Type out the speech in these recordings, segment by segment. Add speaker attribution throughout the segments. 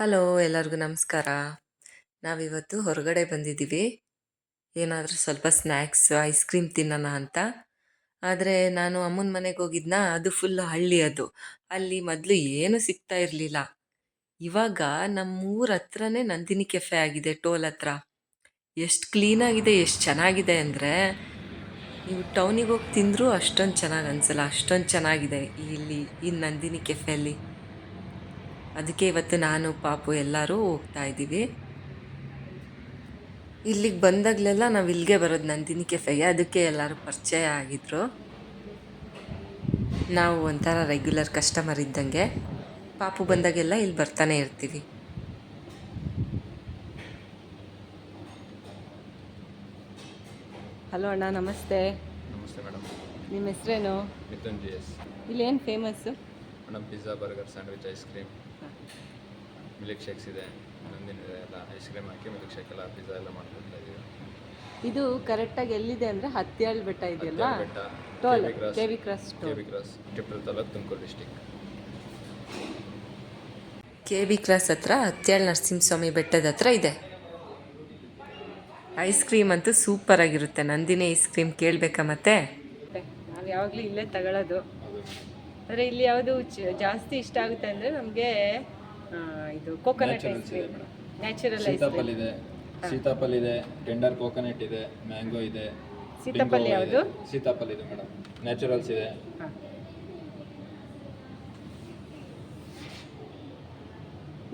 Speaker 1: Hello, ಎಲ್ಲರಿಗೂ ನಮಸ್ಕಾರ. ನಾವಿವತ್ತು ಹೊರಗಡೆ ಬಂದಿದ್ದೀವಿ. ಏನಾದರೂ ಸ್ವಲ್ಪ ಸ್ನ್ಯಾಕ್ಸ್ ಐಸ್ ಕ್ರೀಮ್ ತಿನ್ನೋಣ ಅಂತ. ಆದರೆ ನಾನು ಅಮ್ಮನ ಮನೆಗೆ ಹೋಗಿದ್ನ, ಅದು ಫುಲ್ ಹಳ್ಳಿ ಅದು. ಅಲ್ಲಿ ಮೊದಲು ಏನೂ ಸಿಗ್ತಾ ಇರಲಿಲ್ಲ. ಇವಾಗ ನಮ್ಮೂರ ಹತ್ರನೇ ನಂದಿನಿ ಕೆಫೆ ಆಗಿದೆ, ಟೋಲ್ ಹತ್ರ. ಎಷ್ಟು ಕ್ಲೀನಾಗಿದೆ ಎಷ್ಟು ಚೆನ್ನಾಗಿದೆ ಅಂದರೆ, ನೀವು ಟೌನಿಗೆ ಹೋಗಿ ತಿಂದರೂ ಅಷ್ಟೊಂದು ಚೆನ್ನಾಗಿ ಅನಿಸಲ್ಲ, ಅಷ್ಟೊಂದು ಚೆನ್ನಾಗಿದೆ ಇಲ್ಲಿ, ಈ ನಂದಿನಿ ಕೆಫೆಯಲ್ಲಿ ಅದಕ್ಕೆ ಇವತ್ತು ನಾನು ಪಾಪು ಎಲ್ಲರೂ ಹೋಗ್ತಾ ಇದ್ದೀವಿ. ಇಲ್ಲಿಗೆ ಬಂದಾಗಲೆಲ್ಲ ನಾವು ಇಲ್ಲಿಗೆ ಬರೋದು ನಂದಿನಿ ಕೆಫೆಗೆ ಅದಕ್ಕೆ ಎಲ್ಲರೂ ಪರಿಚಯ ಆಗಿದ್ರು. ನಾವು ಒಂಥರ ರೆಗ್ಯುಲರ್ ಕಸ್ಟಮರ್ ಇದ್ದಂಗೆ. ಪಾಪು ಬಂದಾಗೆಲ್ಲ ಇಲ್ಲಿ ಬರ್ತಾನೆ ಇರ್ತೀವಿ.
Speaker 2: ಹಲೋ ಅಣ್ಣ ನಮಸ್ತೆ.
Speaker 3: ನಮಸ್ತೆ ಮೇಡಮ್.
Speaker 2: ನಿಮ್ಮ ಹೆಸರೇನು?
Speaker 3: Mithun G S.
Speaker 2: ಇಲ್ಲಿ ಏನು famous
Speaker 3: madam pizza burger sandwich ice cream milk shakes ಇದೆ ನಂದಿನ ಇದೆ ಎಲ್ಲ ಐಸ್ ಕ್ರೀಮ್ ಹಾಕಿ ಮಿಲ್ಕ್ ಶೇಕ್ ಎಲ್ಲ ಪಿಜ್ಜಾ ಎಲ್ಲ ಮಾಡ್ಕೊಡ್ತಾ ಇದೀವಿ.
Speaker 2: ಇದು ಕರೆಕ್ಟಾಗಿ ಎಲ್ಲಿದೆ ಅಂದರೆ ಹತ್ಯಾಳ್ ಬೆಟ್ಟ ಇದೆಯಲ್ಲ
Speaker 3: ಬೆಟ್ಟ,
Speaker 2: toll
Speaker 3: K V cross,
Speaker 2: K V cross
Speaker 3: ಟಿಪ್ಪಲ್ taluk Tumakuru district
Speaker 1: K B cross ಹತ್ರ ಹತ್ಯಾಳ್ ನರಸಿಂಹಸ್ವಾಮಿ ಬೆಟ್ಟದ ಹತ್ರ ಇದೆ. ಐಸ್ ಕ್ರೀಮ್ ಅಂತೂ ಸೂಪರಾಗಿರುತ್ತೆ ನಂದಿನಿ ಐಸ್ ಕ್ರೀಮ್ ಕೇಳಬೇಕಾ ಮತ್ತೆ?
Speaker 2: ನಾವು ಯಾವಾಗಲೂ ಇಲ್ಲೇ ತಗೊಳ್ಳೋದು ಆದರೆ ಇಲ್ಲಿ ಯಾವುದು ಜಾಸ್ತಿ ಇಷ್ಟ ಆಗುತ್ತೆ ಅಂದರೆ ನಮಗೆ ಇದು coconut ice cream natural ice
Speaker 4: sitaphal ಇದೆ. ಸೀತಾಫಲ ಇದೆ ಟೆಂಡರ್ ಕೋಕೋನಟ್ ಇದೆ ಮ್ಯಾಂಗೋ ಇದೆ
Speaker 2: ಸೀತಾಫಲ ಯಾವುದು?
Speaker 4: ಸೀತಾಫಲ ಇದೆ ಮೇಡಮ್. ನ್ಯಾಚುರಲ್ಸ್ ಇದೆ.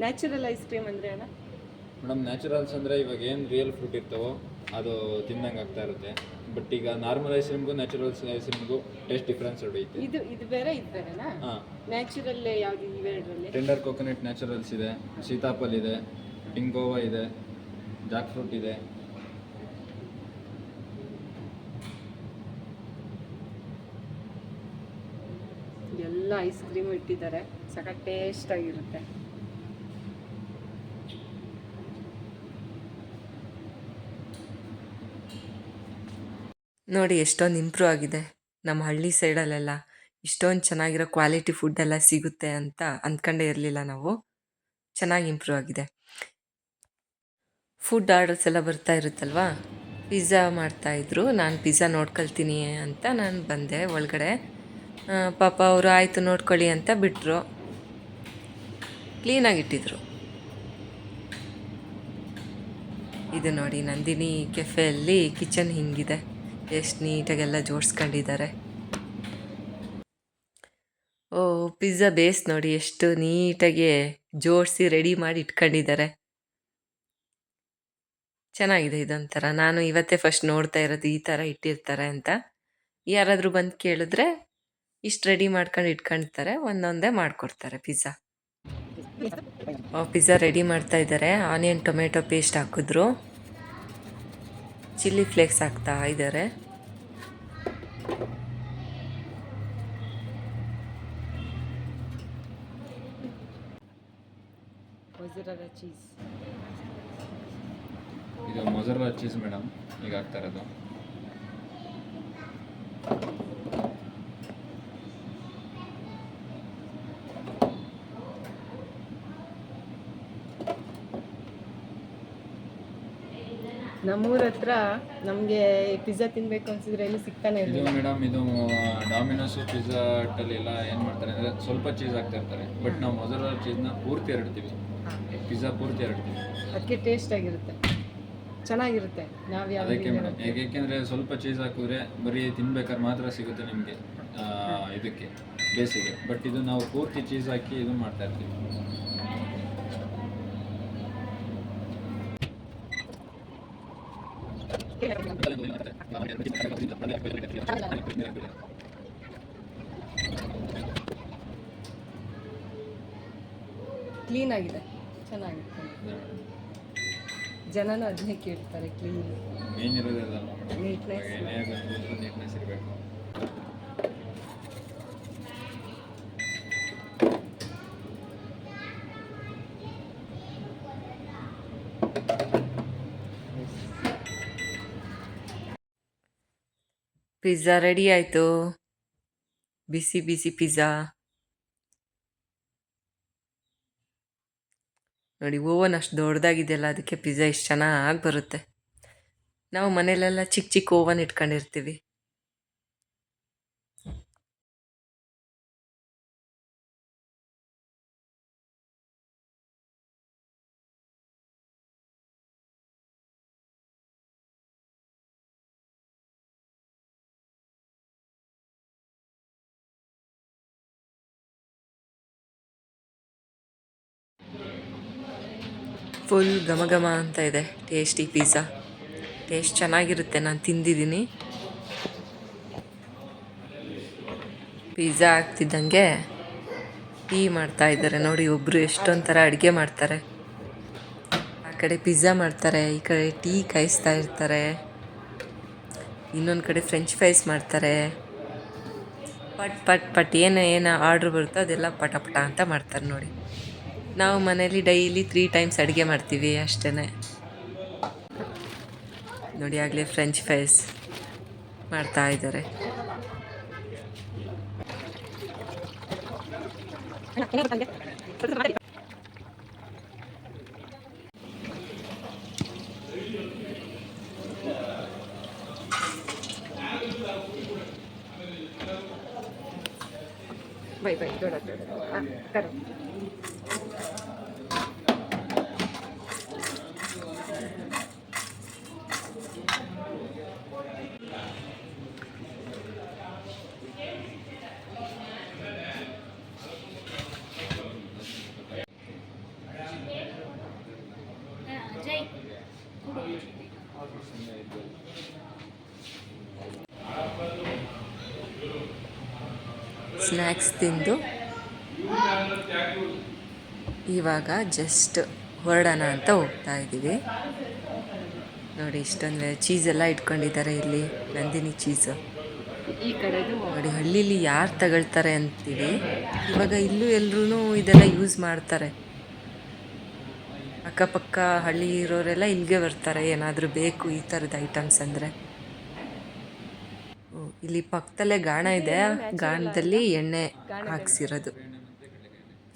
Speaker 2: ನ್ಯಾಚುರಲ್ ಐಸ್ ಕ್ರೀಮ್ ಅಂದ್ರೆ ಅಣ್ಣ?
Speaker 4: ಮೇಡಮ್ ನ್ಯಾಚುರಲ್ಸ್ ಅಂದ್ರೆ ಇವಾಗ ಏನು ರಿಯಲ್ ಫ್ರೂಟ್ ಇರ್ತವೋ ಅದು ತಿಂದಂಗೆ ಆಗ್ತಾ ಇರುತ್ತೆ. ಬಟ್ ಈಗ ನಾರ್ಮಲ್ ಐಸ್ ಕ್ರೀಮ್ಗೂ ನ್ಯಾಚುರಲ್ಸ್ ಐಸ್ ಕ್ರೀಮ್ಗೂ ಟೇಸ್ಟ್ ಡಿಫ್ರೆನ್ಸ್ ಹೊಡೆಯುತ್ತೆ.
Speaker 2: ಇದು ಇದು ಬೇರೆ ಇದು ಬೇರೆನಾ
Speaker 4: ಹಾಂ.
Speaker 2: ನ್ಯಾಚುರಲ್ ಯಾವುದು ಇವೆರಡರಲ್ಲಿ
Speaker 4: ಟೆಂಡರ್ ಕೋಕೋನಟ್ ನ್ಯಾಚುರಲ್ಸ್ ಇದೆ ಸೀತಾಫಲ್ ಇದೆ ಟಿಂಗೋವಾ ಇದೆ ಜಾಕ್ ಫ್ರೂಟ್ ಇದೆ.
Speaker 2: ಎಲ್ಲ ಐಸ್ ಕ್ರೀಮ್ ಇಟ್ಟಿದ್ದಾರೆ. ಸಖತ್ ಟೇಸ್ಟ್ ಆಗಿರುತ್ತೆ.
Speaker 1: ನೋಡಿ ಎಷ್ಟೊಂದು ಇಂಪ್ರೂವ್ ಆಗಿದೆ. ನಮ್ಮ ಹಳ್ಳಿ ಸೈಡಲ್ಲೆಲ್ಲ ಇಷ್ಟೊಂದು ಚೆನ್ನಾಗಿರೋ ಕ್ವಾಲಿಟಿ ಫುಡ್ಡೆಲ್ಲ ಸಿಗುತ್ತೆ ಅಂತ ಅಂದ್ಕೊಂಡೇ ಇರಲಿಲ್ಲ ನಾವು. ಚೆನ್ನಾಗಿ ಇಂಪ್ರೂವ್ ಆಗಿದೆ. ಫುಡ್ ಆರ್ಡರ್ಸ್ ಎಲ್ಲ ಬರ್ತಾ ಇರುತ್ತಲ್ವಾ? ಪಿಜ್ಜಾ ಮಾಡ್ತಾಯಿದ್ರು ನಾನು ಪಿಜ್ಜಾ ನೋಡ್ಕೊಳ್ತೀನಿ ಅಂತ ನಾನು ಬಂದೆ ಒಳಗಡೆ. ಪಾಪ ಅವರು ಆಯಿತು ನೋಡ್ಕೊಳ್ಳಿ ಅಂತ ಬಿಟ್ಟರು ಕ್ಲೀನಾಗಿಟ್ಟಿದ್ರು ಇದು ನೋಡಿ ನಂದಿನಿ ಕೆಫೆಯಲ್ಲಿ ಕಿಚನ್ ಹಿಂಗಿದೆ. ಎಷ್ಟು ನೀಟಾಗೆಲ್ಲ ಜೋಡಿಸ್ಕೊಂಡಿದ್ದಾರೆ. ಓ, ಪಿಜ್ಜಾ ಬೇಸ್ ನೋಡಿ ಎಷ್ಟು ನೀಟಾಗಿ ಜೋಡಿಸಿ ರೆಡಿ ಮಾಡಿ ಇಟ್ಕೊಂಡಿದ್ದಾರೆ. ಚೆನ್ನಾಗಿದೆ ಇದೊಂಥರ. ನಾನು ಇವತ್ತೇ ಫಸ್ಟ್ ನೋಡ್ತಾ ಇರೋದು ಈ ಥರ ಇಟ್ಟಿರ್ತಾರೆ ಅಂತ. ಯಾರಾದರೂ ಬಂದು ಕೇಳಿದ್ರೆ ಇಷ್ಟು ರೆಡಿ ಮಾಡ್ಕೊಂಡು ಇಟ್ಕೊಂಡಿರ್ತಾರೆ. ಒಂದೊಂದೇ ಮಾಡಿಕೊಡ್ತಾರೆ ಪಿಜ್ಜಾ. ಪಿಜ್ಜಾ ರೆಡಿ ಮಾಡ್ತಾ ಇದ್ದಾರೆ. ಆನಿಯನ್ ಟೊಮೆಟೊ ಪೇಸ್ಟ್ ಹಾಕಿದ್ರು. ಚಿಲ್ಲಿ ಫ್ಲೇಕ್ಸ್ ಹಾಕ್ತಾ ಇದ್ದಾರೆ.
Speaker 2: ಮೊಜರಲ್ಲ ಚೀಸ್
Speaker 4: ಇದು ಮೊಜರಲ್ಲ ಚೀಸ್ ಮೇಡಮ್ ಈಗ ಆಗ್ತಾ ಇರೋದು.
Speaker 2: ನಮ್ಮೂರ ಹತ್ರ ನಮಗೆ ಪಿಜ್ಜಾ ತಿನ್ಬೇಕು ಅನ್ಸಿದ್ರೆ ಇಲ್ಲಿ ಸಿಗ್ತಾನೆ
Speaker 4: ಇದು
Speaker 2: ಇರಲಿಲ್ಲ.
Speaker 4: ಮೇಡಮ್ ಇದು ಡಾಮಿನೋಸು ಪಿಜ್ಜಾ ಅಲ್ಲಿ ಎಲ್ಲ ಏನು ಮಾಡ್ತಾರೆ ಅಂದರೆ ಸ್ವಲ್ಪ ಚೀಸ್ ಹಾಕ್ತಾ ಇರ್ತಾರೆ. ಬಟ್ ನಾವು ಮೊದಲ ಚೀಸ್ನ ಪೂರ್ತಿ ಹರಡ್ತೀವಿ. ಪಿಜ್ಜಾ ಪೂರ್ತಿ ಹರಡ್ತೀವಿ.
Speaker 2: ಅದಕ್ಕೆ ಟೇಸ್ಟ್ ಆಗಿರುತ್ತೆ. ಚೆನ್ನಾಗಿರುತ್ತೆ. ನಾವು ಯಾವ
Speaker 4: ಅದಕ್ಕೆ ಮೇಡಮ್ ಏಕೆಂದರೆ ಸ್ವಲ್ಪ ಚೀಸ್ ಹಾಕಿದ್ರೆ ಬರೀ ತಿನ್ಬೇಕಾದ್ರೆ ಮಾತ್ರ ಸಿಗುತ್ತೆ ನಿಮಗೆ ಇದಕ್ಕೆ ಬೇಸಿಗೆ. ಬಟ್ ಇದು ನಾವು ಪೂರ್ತಿ ಚೀಸ್ ಹಾಕಿ ಇದು ಮಾಡ್ತಾ ಇರ್ತೀವಿ.
Speaker 2: ಕ್ಲೀನ್ ಆಗಿದೆ. ಚೆನ್ನಾಗಿದೆ ಜನನ ಅದನ್ನೇ ಕೇಳ್ತಾರೆ ಕ್ಲೀನ್ ನೀಟ್ನೆಸ್
Speaker 4: ನೀಟ್ನೆಸ್ ಇರಬೇಕು.
Speaker 1: ಪಿಜ್ಜಾ ರೆಡಿ ಆಯಿತು. ಬಿಸಿ ಬಿಸಿ ಪಿಜ್ಜಾ ನೋಡಿ, ಓವನ್ ಅಷ್ಟು ದೊಡ್ಡದಾಗಿದೆಯಲ್ಲ ಅದಕ್ಕೆ ಪಿಜ್ಜಾ ಇಷ್ಟು ಚೆನ್ನಾಗಿ ಬರುತ್ತೆ. ನಾವು ಮನೇಲೆಲ್ಲ ಚಿಕ್ಕ ಚಿಕ್ಕ ಓವನ್ ಇಟ್ಕೊಂಡಿರ್ತೀವಿ. ಫುಲ್ ಘಮ ಘಮ ಅಂತ ಇದೆ ಟೇಸ್ಟಿ ಪಿಜ್ಜಾ ಟೇಸ್ಟ್ ಚೆನ್ನಾಗಿರುತ್ತೆ, ನಾನು ತಿಂದಿದ್ದೀನಿ. ಪಿಜ್ಜಾ ಆಗ್ತಿದ್ದಂಗೆ ಟೀ ಮಾಡ್ತಾ ಇದ್ದಾರೆ. ನೋಡಿ ಒಬ್ಬರು ಎಷ್ಟೊಂದು ಥರ ಅಡುಗೆ ಮಾಡ್ತಾರೆ. ಆ ಕಡೆ ಪಿಜ್ಜಾ ಮಾಡ್ತಾರೆ, ಈ ಕಡೆ ಟೀ ಕಾಯಿಸ್ತಾ ಇರ್ತಾರೆ. ಇನ್ನೊಂದು ಕಡೆ ಫ್ರೆಂಚ್ ಫ್ರೈಸ್ ಮಾಡ್ತಾರೆ. ಪಟ್ ಪಟ್ ಪಟ್, ಏನು ಏನು ಆರ್ಡ್ರ್ ಬರುತ್ತೋ ಅದೆಲ್ಲ ಪಟ ಪಟ ಅಂತ ಮಾಡ್ತಾರೆ ನೋಡಿ. ನಾವು ಮನೇಲಿ ಡೈಲಿ ತ್ರೀ ಟೈಮ್ಸ್ ಅಡುಗೆ ಮಾಡ್ತೀವಿ ಅಷ್ಟೇ ನೋಡಿ ಆಗಲೇ ಫ್ರೆಂಚ್ ಫ್ರೈಸ್ ಮಾಡ್ತಾ ಇದ್ದಾರೆ.
Speaker 2: ಬೈ ಬೈ ದೊಡ್ಡ ದೊಡ್ಡ
Speaker 1: ಸ್ನ್ಯಾಕ್ಸ್ ತಿಂದು ಇವಾಗ ಜಸ್ಟ್ ಹೊರಡೋಣ ಅಂತ ಹೋಗ್ತಾ ಇದ್ದೀವಿ. ನೋಡಿ ಇಷ್ಟೊಂದು ಚೀಸೆಲ್ಲ ಇಟ್ಕೊಂಡಿದ್ದಾರೆ ಇಲ್ಲಿ, ನಂದಿನಿ ಚೀಸು ನೋಡಿ, ಹಳ್ಳೀಲಿ ಯಾರು ತಗೊಳ್ತಾರೆ ಅಂತೀವಿ. ಇವಾಗ ಇಲ್ಲೂ ಎಲ್ಲರೂ ಇದೆಲ್ಲ ಯೂಸ್ ಮಾಡ್ತಾರೆ. ಅಕ್ಕಪಕ್ಕ ಹಳ್ಳಿ ಇರೋರೆಲ್ಲ ಇಲ್ಲಿಗೆ ಬರ್ತಾರೆ. ಏನಾದರೂ ಬೇಕು ಈ ಥರದ ಐಟಮ್ಸ್ ಅಂದರೆ. ಇಲ್ಲಿ ಪಕ್ಕದಲ್ಲೇ ಗಾಣ ಇದೆ. ಗಾಣದಲ್ಲಿ ಎಣ್ಣೆ ಹಾಕ್ಸಿರೋದು.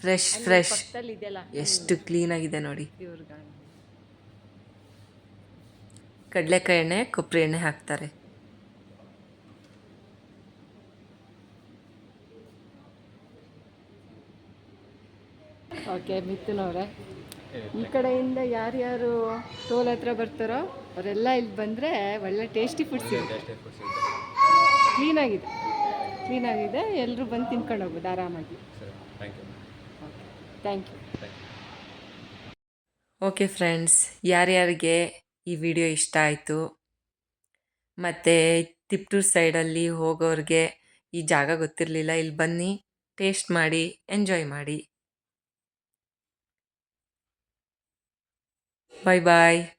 Speaker 1: Fresh fresh. ಎಷ್ಟು ಕ್ಲೀನ್ ಕ್ಲೀನಾಗಿದೆ ನೋಡಿ. ಕಡಲೆಕಾಯಿ ಎಣ್ಣೆ ಕೊಬ್ಬರಿ ಎಣ್ಣೆ ಹಾಕ್ತಾರೆ.
Speaker 2: ಓಕೆ ಮಿಥುನವ್ರೆ ಈ ಕಡೆಯಿಂದ ಯಾರ್ಯಾರು ಟೋಲ್ ಹತ್ರ ಬರ್ತಾರೋ ಅವರೆಲ್ಲ ಇಲ್ಲಿ ಬಂದರೆ ಒಳ್ಳೆ ಟೇಸ್ಟಿ ಫುಡ್ ಸಿಗುತ್ತೆ.
Speaker 3: ಟೇಸ್ಟಿ ಫುಡ್ ಸಿಗುತ್ತೆ.
Speaker 2: ಕ್ಲೀನಾಗಿದೆ ಕ್ಲೀನಾಗಿದೆ ಎಲ್ಲರೂ ಬಂದು ತಿನ್ಕೊಂಡು ಹೋಗ್ಬೋದು ಆರಾಮಾಗಿ.
Speaker 3: ಸರಿ thank you
Speaker 2: thank
Speaker 3: thank you
Speaker 1: okay friends ಯಾರ್ಯಾರಿಗೆ ಈ ವಿಡಿಯೋ ಇಷ್ಟ ಆಯಿತು ಮತ್ತು ತಿಪ್ಟೂರು ಸೈಡಲ್ಲಿ ಹೋಗೋರಿಗೆ ಈ ಜಾಗ ಗೊತ್ತಿರಲಿಲ್ಲ ಇಲ್ಲಿ ಬನ್ನಿ ಟೇಸ್ಟ್ ಮಾಡಿ ಎಂಜಾಯ್ ಮಾಡಿ. Bye bye.